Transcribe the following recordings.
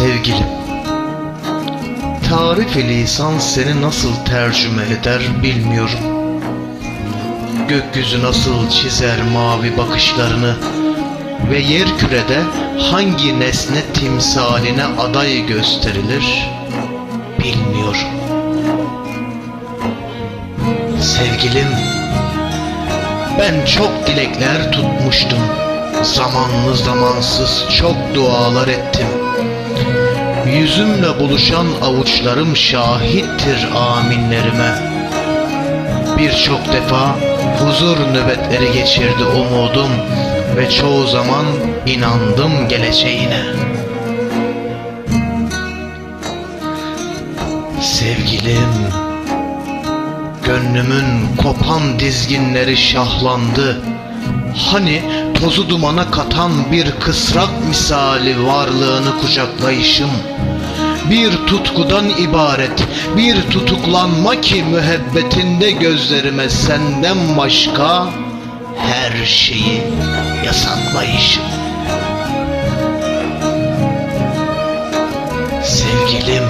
Sevgilim. Tarif-i lisan seni nasıl tercüme eder bilmiyorum. Gökyüzü nasıl çizer mavi bakışlarını Ve yer kürede hangi nesne timsaline aday gösterilir bilmiyorum. Sevgilim ben çok dilekler tutmuştum. Zamanlı zamansız çok dualar ettim Yüzümle buluşan avuçlarım şahittir aminlerime. Birçok defa huzur nöbetleri geçirdi umudum Ve çoğu zaman inandım geleceğine. Sevgilim Gönlümün kopan dizginleri şahlandı. Hani tozu dumana katan bir kısrak misali varlığını kucaklayışım Bir tutkudan ibaret. Bir tutuklanma ki müebbetinde gözlerime senden başka her şeyi yasaklayışım. Sevgilim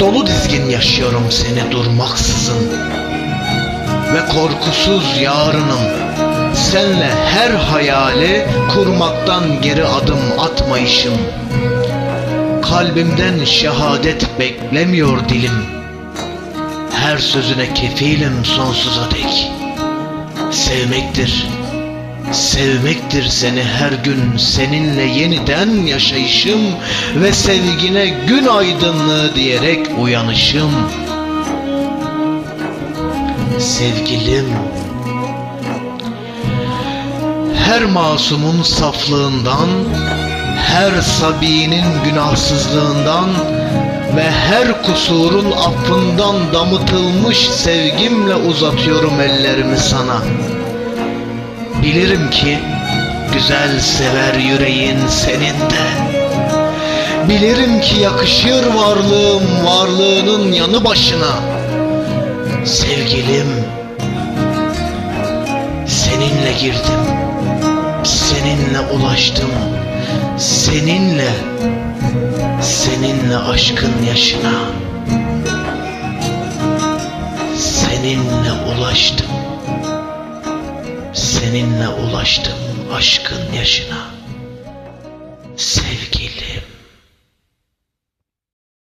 Dolu dizgin yaşıyorum seni durmaksızın Ve korkusuz yarınım Senle her hayali kurmaktan geri adım atmayışım. Kalbimden şehadet beklemiyor dilim. Her sözüne kefilim sonsuza dek. Sevmektir Sevmektir seni her gün. Seninle yeniden yaşayışım ve sevgine gün aydınlığı diyerek uyanışım. Sevgilim, her masumun saflığından, her sabinin günahsızlığından ve her kusurun affından damıtılmış sevgimle uzatıyorum ellerimi sana.'' Bilirim ki güzel sever yüreğin senin de. Bilirim ki yakışır varlığım varlığının yanı başına. Sevgilim, seninle girdim, seninle ulaştım, seninle, seninle aşkın yaşına. Seninle ulaştım seninle ulaştım aşkın yaşına.